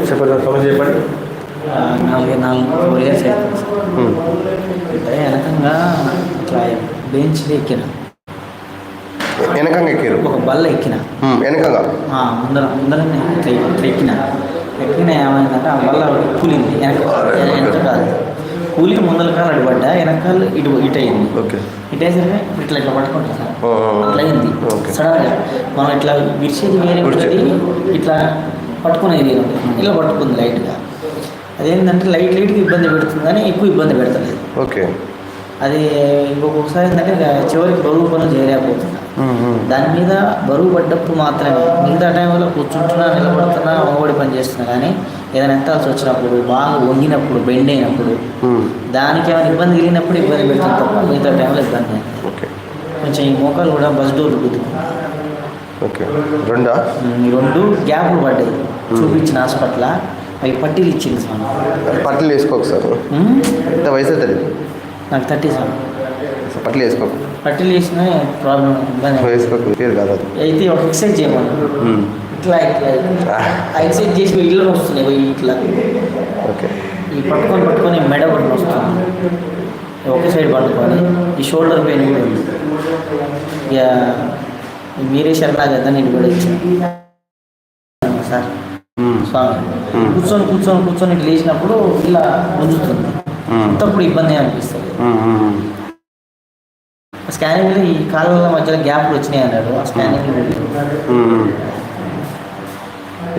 చెప్పండి సార్ సమస్య చెప్పండి ఆ, నాలుగు నాలుగు ఫోర్ ఇయర్స్ అవుతుంది వెనకంగా ఇట్లా బెంచ్ ఎక్కిన వెనకంగా ఎక్కారు. ఒక బల్ల ఎక్కిన. వెనకంగా. ముందర ఇట్లా ఎక్కిన. ఎక్కిన ఏమైందంటే ఆ బల్ల ఒకటి కూలింది. వెనక వెనక కాదు కూలికి ముందర కాలు అడిపడ్డా వెనకాల ఇటు ఇటు అయింది. ఓకే. ఇటు అయ్యేసరికి ఇట్లా ఇట్లా పట్టుకుంటా. అట్లా అయింది. సడన్గా మనం ఇట్లా విరిచేది వేరే విడిచేది. ఉంటుంది ఇట్లా పట్టుకునేది. ఇలా పట్టుకుంది లైట్గా. అదేంటంటే లైట్ లైట్గా ఇబ్బంది పెడుతుంది కానీ ఎక్కువ ఇబ్బంది పెడతలేదు. ఓకే. అది ఇంకొకసారి ఏంటంటే చివరికి బరువు పనులు చేయలేకపోతున్నా. దాని మీద బరువు పడ్డప్పుడు మాత్రమే. మిగతా టైంలో కూర్చుంటున్నా నిలబడుతున్నా ఓడి పని చేస్తున్నా కానీ ఏదైనా ఎత్తాల్సి వచ్చినప్పుడు బాగా వంగినప్పుడు బెండ్ అయినప్పుడు దానికి ఏమైనా ఇబ్బంది కలిగినప్పుడు ఇబ్బంది పెడుతుంది తప్ప మిగతా టైంలో ఇబ్బంది కొంచెం ఈ మోకాలు కూడా బస్ డోర్లు గుద్దుకున్నా ఓకే. రెండా? ఈ రెండు గ్యాప్లు పడ్డాయి. చూపించిన హాస్పిటల్ అవి పట్టీలు ఇచ్చింది సార్ పట్టలు వేసుకోకు సార్. ఎంత వయసు అవుతుంది నాకు థర్టీ సార్. పట్టలు వేసుకోకు. పట్టీలు వేసిన ప్రాబ్లం వేసుకోకు కాదు అయితే ఒక ఎక్సర్సైజ్ చేయమని. ఇట్లా ఇట్లా. ఆ. ఎక్సర్సైజ్ చేసి ఇల్లు వస్తున్నాయి ఇట్లా. ఓకే. ఈ పట్టుకొని పట్టుకొని మెడ ఒకటి వస్తుంది ఒక సైడ్ పట్టుకొని ఈ షోల్డర్ పెయిన్ కూడా ఉంది. ఇక మీరే శరణాగత నేను కూడా ఇచ్చాను సార్ స్వామి. కూర్చొని కూర్చొని కూర్చొని ఇట్లా లేచినప్పుడు ఇలా ఉమ్, అంతప్పుడు ఇబ్బంది అనిపిస్తుంది. స్కానింగ్లో ఈ కాళ్ళ మధ్యలో గ్యాప్లు వచ్చినాయి అన్నాడు. ఆ స్కానింగ్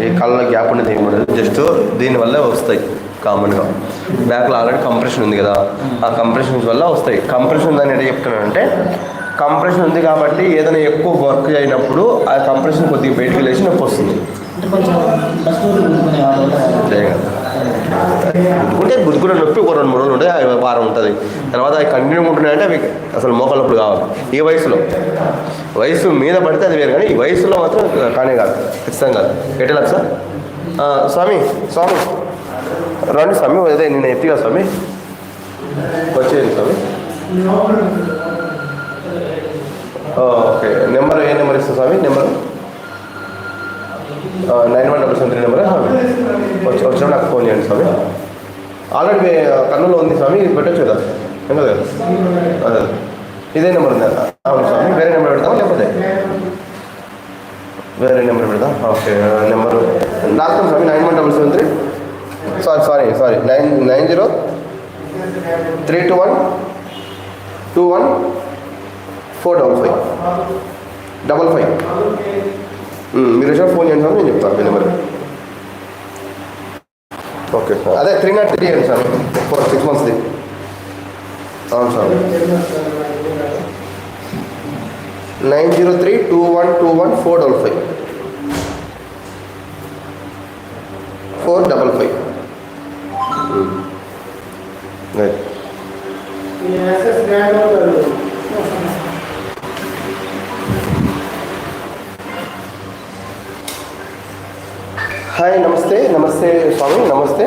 ఏ కాలంలో గ్యాప్ అనేది ఏమి ఉండదు. జస్ట్ దీనివల్ల వస్తాయి కామన్గా బ్యాక్లో ఆల్రెడీ కంప్రెషన్ ఉంది కదా. ఆ కంప్రెషన్స్ వల్ల వస్తాయి. కంప్రెషన్ అని ఎట్లా చెప్తున్నానంటే కంప్రెషన్ ఉంది కాబట్టి ఏదైనా ఎక్కువ వర్క్ అయినప్పుడు ఆ కంప్రెషన్ కొద్దిగా బయటికి లేచి నొప్పి వస్తుంది. ఉంటే కొంచెం గుద్దుకునే నొప్పి ఒక రెండు మూడు రోజులు ఉంటాయి వారం ఉంటుంది. తర్వాత అవి కంటిన్యూ ఉంటున్నాయంటే అవి అసలు మోకాలప్పుడు కావాలి. ఈ వయసులో. వయసు మీద పడితే అది వేరు కానీ ఈ వయసులో మాత్రం కానే కాదు. ఖచ్చితంగా కాదు. ఎట్లా సార్? స్వామి స్వామి. రండి స్వామి అదే నేను ఎత్తిగా స్వామి. వచ్చేయండి స్వామి. ఓకే నెంబర్ ఏ నెంబర్ ఇస్తా స్వామి? Number? Nine one double seven three number వచ్చి వచ్చినప్పుడు నాకు ఫోన్ చేయండి స్వామి. ఆల్రెడీ మీ కన్నులో ఉంది స్వామి ఇది పెట్టచ్చు కదా? ఏం కదా? అదే. ఇదే నెంబర్ ఉంది? అవును స్వామి వేరే నెంబర్ పెడతాం లేకపోతే? వేరే నెంబర్ పెడదాం ఓకే నెంబర్. నాకు స్వామి nine one double seven three. Sorry sorry sorry. Nine nine zero three two one two one four double five. Double five. మీరు వచ్చిన ఫోన్ చేయండి సార్ నేను చెప్తాను మీ నెంబర్ ఓకే సార్. అదే త్రీ నాట్ త్రీ అండి sir. Four six మంత్స్ది అవును sir. Nine zero three two one two one four double five. Four double five. Right. నమస్తే స్వామి నమస్తే.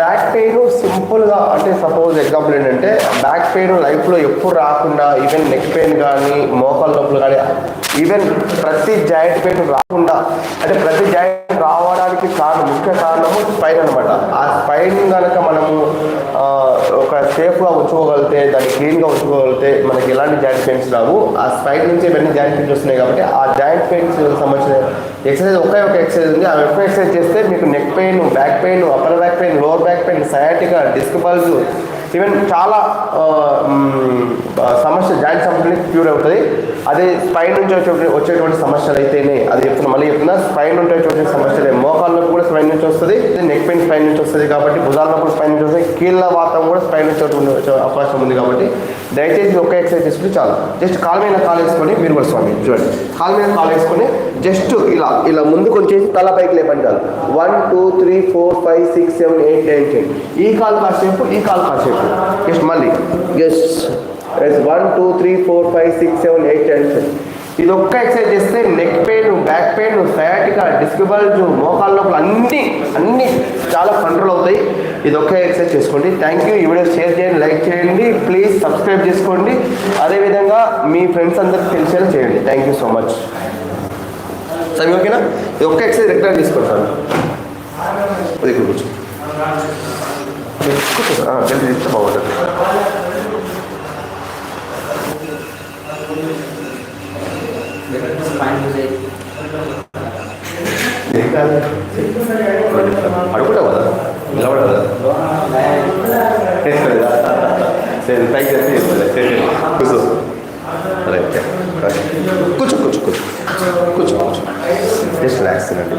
బ్యాక్ పెయిన్ సింపుల్గా అంటే సపోజ్ ఎగ్జాంపుల్ ఏంటంటే బ్యాక్ పెయిన్ లైఫ్లో ఎప్పుడు రాకుండా ఈవెన్ నెక్ పెయిన్ కానీ మోకాల నొప్పులు కానీ ఈవెన్ ప్రతి జాయింట్ పెయిన్ రాకుండా అంటే ప్రతి జాయింట్ రావడానికి కారణం ముఖ్య కారణము స్పైన్ అనమాట ఆ స్పైన్ కనుక మనము ఒక సేఫ్గా ఉంచుకోగలిగితే దాన్ని క్లీన్గా ఉంచుకోగలిగితే మనకి ఎలాంటి జాయింట్ పెయిన్స్ రావు. ఆ స్పైన్ నుంచి ఇవన్నీ జాయింట్ పెయిన్స్ వస్తున్నాయి కాబట్టి ఆ జాయింట్ పెయిన్స్ సంబంధించిన ఎక్సర్సైజ్ ఒకే ఒక ఎక్సర్సైజ్ ఉంది. ఆ ఒక్క ఎక్సర్సైజ్ చేస్తే మీకు neck pain back pain upper back pain lower back pain sciatica disc bulge even చాలా సమస్య జాయింట్ సమస్యలు క్యూర్ అవుతుంది. అదే స్పైన్ నుంచి వచ్చే వచ్చేటువంటి సమస్యలు అయితేనే అది చెప్తున్నా. మళ్ళీ చెప్తున్నా స్పైన్ నుండి వచ్చే సమస్యలే. మోకాళ్ళ నొప్పి కూడా స్పైన్ నుంచి వస్తుంది. నెక్ పెయిన్ స్పైన్ నుంచి వస్తుంది కాబట్టి భుజాల నొప్పులు స్పైన్ నుంచి వస్తుంది. కీళ్ళ వాతం కూడా స్పైన్ నుంచి వచ్చే అవకాశం ఉంది కాబట్టి దయచేసి ఒక ఎక్సర్సైజ్ చేసుకుంటే చాలు. జస్ట్ కాలు మీద కాలు వేసుకొని మీరు కూడా స్వామి చూడండి. కాలు మీద కాలు వేసుకొని జస్ట్ ఇలా ఇలా ముందుకు వచ్చేసి తల పైకి లేపండి చాలు. One two three four five six seven eight nine ten. ఈ కాలు కాసేపు ఈ కాలు కాసేపు. ఎస్ మళ్ళీ just one two three four five six seven eight ten ఇది ఒక్క ఎక్సర్సైజ్ చేస్తే neck pain back pain sciatica disc మోకాల్లో అన్నీ అన్నీ చాలా కంట్రోల్ అవుతాయి. ఇది ఒక్క ఎక్సర్సైజ్ చేసుకోండి. థ్యాంక్ యూ ఈ వీడియో షేర్ చేయండి లైక్ చేయండి. ప్లీజ్ సబ్స్క్రైబ్ చేసుకోండి. అదేవిధంగా మీ ఫ్రెండ్స్ అందరికి తెలిసేలా చేయండి. థ్యాంక్ యూ సో మచ్ సరే ఓకేనా ఇది ఒక్క ఎక్సైజ్ రెగ్యులర్ తీసుకుంటాను. అది ఇక్కడ కూర్చో. జల్దీ తీస్తే బాగుంటుంది ఏం కాదు అడుగుతావు కదా నిలబడవు సరే ట్రై చేస్తే కూర్చో రైట్ కూర్చో కూర్చో కూర్చో కూర్చో కూర్చో జస్ట్ రిలాక్స్ అండి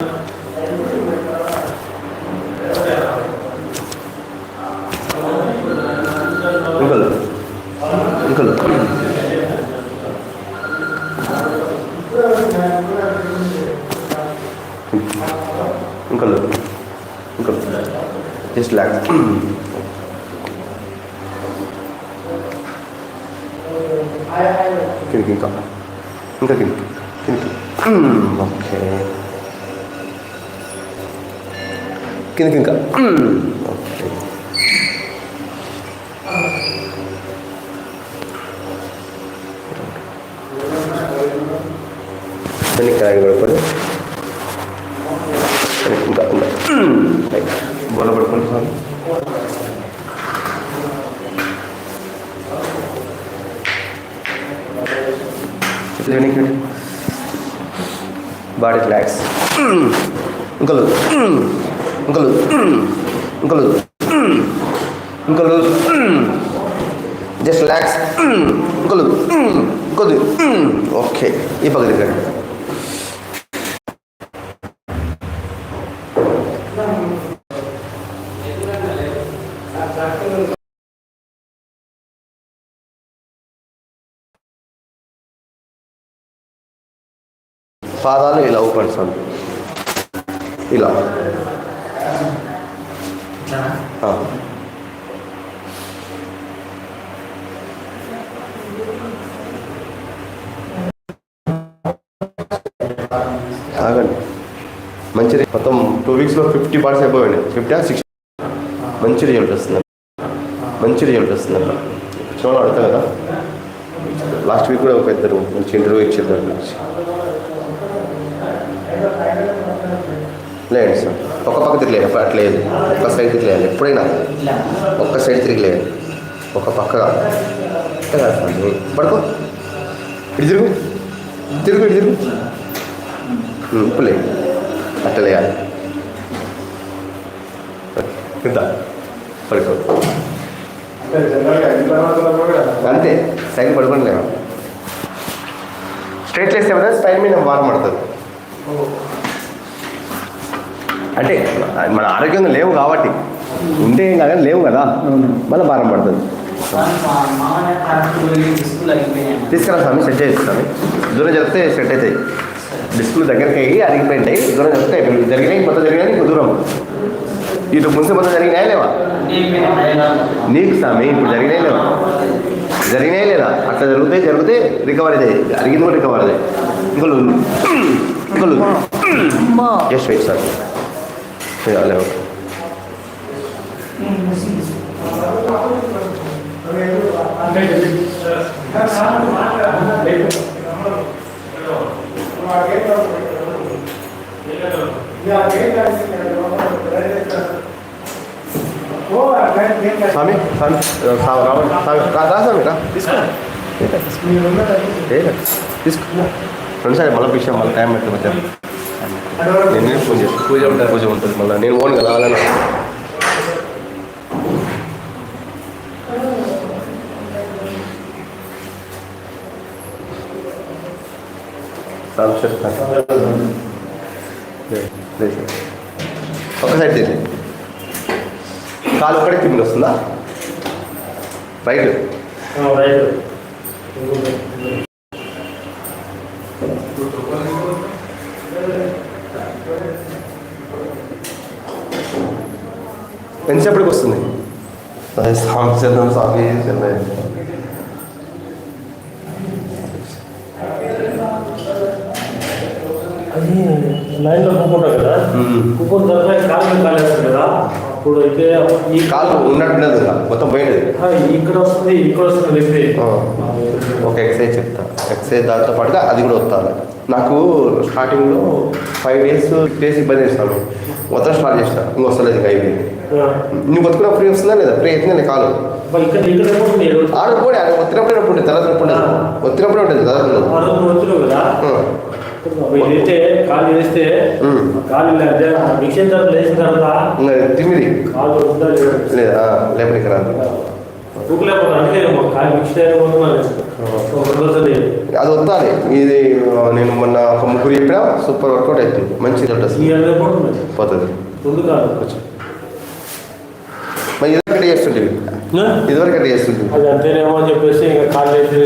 జస్ట్ రిలాక్స్ కిందికి ఇంకా ఇంకా కిందికి కిందికి ఓకే కిందికి ఇంకా ఓకే వెనక్కి రాగి పడుకొని వెనక్కి ఇంకా ఇంకా బోల పడుకొని స్వామి చేతులు వెనక్కి బాడీ రిలాక్స్ ఇంకలు ఇంకలు ఇంకలు ఇంకలు జస్ట్ రిలాక్స్ ఇంకలు ఇంకొద్ది ఓకే ఈ పక్క పాదాలు ఇలా ఊపండి స్వామి ఇలా. ఆగండి. మంచి మొత్తం టూ వీక్స్లో ఫిఫ్టీ పార్ట్స్ అయిపోయాయి. ఫిఫ్టీ సిక్స్టీ మంచి రిజల్ట్ వస్తుంది మంచి రిజల్ట్ వస్తుంది అట్లా చూడాలి అడుగుతా కదా? లాస్ట్ వీక్ కూడా ఒక ఇద్దరు మంచి ఇంటర్వ్యూ ఇచ్చారు దాని గురించి. లేండి సార్. ఒక పక్క తిరగలేదు. ఎప్పుడు అట్లేదు ఒక్క సైడ్ తిరగలేదు. ఎప్పుడైనా ఒక్క సైడ్ తిరగలేదు. ఒక పక్కగా. పడుకో. ఇటు తిరుగు. తిరుగు ఇటు తిరుగు. ఉమ్, ఇప్పుడు లేదు అట్లా లేయాలి. కింద పడుకో. అంతే. సైడ్ పడుకోండి లేవా స్ట్రైట్ లేస్తే కదా స్పైన్ మీద వారం పడుతుంది. అంటే మన ఆరోగ్యంగా లేవు కాబట్టి. ఉంటే ఏం కాదు లేవు కదా. మళ్ళీ భారం పడుతుంది. తీసుకురా స్వామి సెట్ చేస్తాను దూరం చెప్తే సెట్ అవుతాయి. డిస్కులు దగ్గరికి అయ్యి అరిగిపోయింటాయి. దూరం చెప్తే జరిగినాయి మొత్తం జరిగినాయి నీకు దూరం. ఇటు ముందు మొత్తం జరిగినాయా లేవా? నీకు స్వామి ఇప్పుడు జరిగినాయి లేవా? జరిగినాయి లేదా? అట్లా జరిగితే జరిగితే రికవర్ అవుతాయి అరిగింది కూడా రికవర్ అవుతాయి ఇంకొలు ఇంకొలు జస్ట్ వెయిట్ సార్ లేవు స్వామి స్వామి రావండి స్వామి రా స్వామి రా. తీసుకో. తీసుకో. రెండుసారి మళ్ళీ విషయం మళ్ళీ టైం పెట్టి వచ్చాను నేను పూజ పూజ ఉంటుంది పూజ ఉంటుంది మళ్ళీ నేను ఓన్ కదా అలానే రామ్ చెప్తాను ఒక సైడ్ తిరిగి కాలు ఒక్కడే కింద వస్తుందా? రైట్. ఎంతసేపటికి వస్తుంది స్వామి చేద్దాం స్వామి లైన్లో కూకుంటావు కదా? తర్వాత కాలు కదా? అప్పుడు అయితే ఈ కాలు ఉన్నట్టు ఇంకా మొత్తం ఆ, ఇక్కడ వస్తుంది ఇక్కడ వస్తుంది. ఒక ఎక్సర్సైజ్ చెప్తా. ఎక్సర్సైజ్ దాంతో పాటుగా అది కూడా వస్తాను నాకు స్టార్టింగ్లో ఫైవ్ డేస్ డేస్ ఇబ్బంది చేస్తాను. మొత్తం స్టార్ట్ చేసిన ఇంక వస్తలేదు ఇంకా అయిపోయింది. నువ్వు బతుకున్న ఫ్రీ వస్తుందా లేదా? ఫ్రీ అవుతుందా కాలు. ఆడ కూడా ఆయన ఒత్తినప్పుడే ఉంటుంది తల తప్పుడు ఉండదు ఒత్తినప్పుడే ఉంటుంది తర్వాత తిమ్మిది లేదా? లేబర్ ఇక్కడ. అది వస్తాలి ఇది నేను మొన్న ఒక ముగ్గురు చెప్పిన సూపర్ వర్క్అవుట్ అవుతుంది మంచిది రిజల్ట్ వస్తుంది. పోతుంది. అట్లా చేస్తుండేవి ఇదివరకు అట్లా చేస్తుండేవి అది అంతేనేమో అని చెప్పేసి ఇంకా కాలేజీ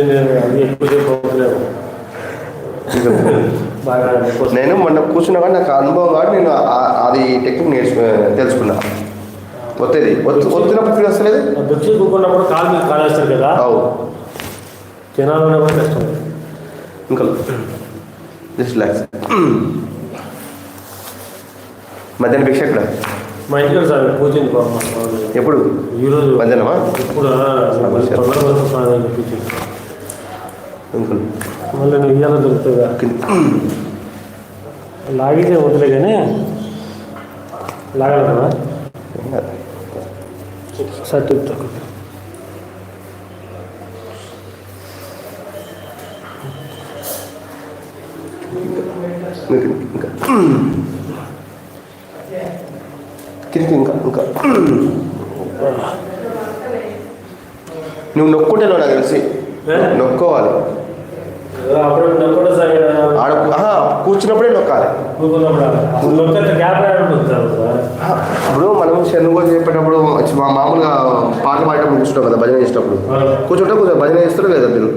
నేను మొన్న కూర్చున్నా కానీ నాకు అనుభవం కాబట్టి నేను అది టెక్నిక్ నేర్చు తెలుసుకున్నా. వచ్చేది వచ్చినప్పుడు ఫీల్ వస్తలేదు? బుక్స్ కూకున్నప్పుడు కాలు మీద కాలేస్తారు కదా? అవు తినాలనే ఇంకా. జస్ట్ రిలాక్స్ మధ్యాహ్నం భిక్ష కూడా మా ఇంట్లో సార్ పూజండి బాబు ఎప్పుడు ఈరోజు మధ్యాహ్నమా ఇప్పుడు అంకుల్ మళ్ళీ నేను ఇయ్యాల దొరుకుతుందా లాగితే వదిలే కానీ లాగలరా సార్ చెప్తా ఇంకా ఇంకా నువ్వు నొక్కుంటావు నాకు తెలిసి. నొక్కోవాలి. కూర్చున్నప్పుడే నొక్కాలి. ఇప్పుడు మనం శనుగోలు చెప్పేటప్పుడు మా మామూలుగా పాటలు పాడటం కూర్చుంటాం కదా భజన చేసేటప్పుడు. కూర్చుంటే కూర్చో భజన చేస్తారు కదా మీరు.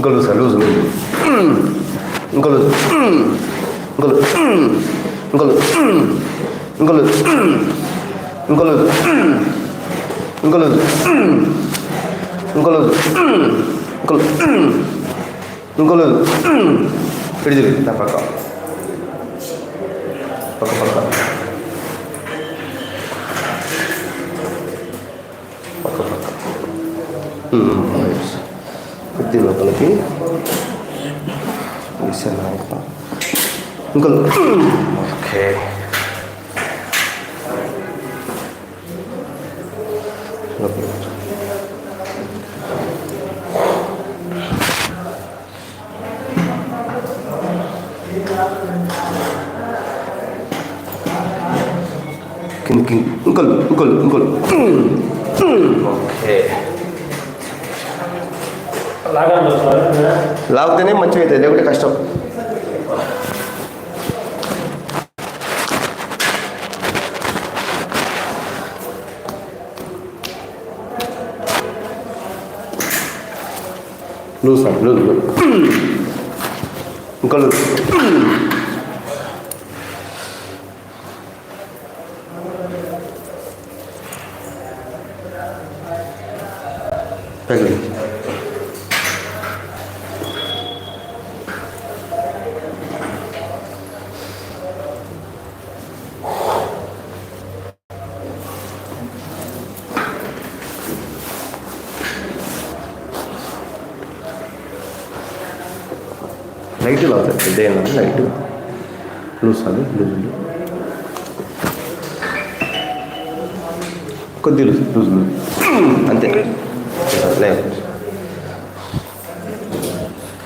ఇంకా లూజ్ సార్ లూజ్ లూజ్ ఇంకా లూజ్ ఇంకా లూజ్ ఇంకా లూజ్ ఇంకా లూజ్ ఇంకా లూజ్ ఇంకా లూజ్ లూజ్ లూజ్ ఇటు తిరిగి నా పక్క పక్క పక్క 그러니까 이렇게 이걸 이걸 이걸 ఓకే లాగా రావు మంచిగా లేకుంటే కష్టం ลูกส嗯你เ了，嗯 లైట్ ఇలా అవుతుంది పెద్ద ఏం కాదు లైట్ లూస్ అది లూజ్ ఉంది. కొద్ది లూజ్ లూజ్ అంతే. లేదు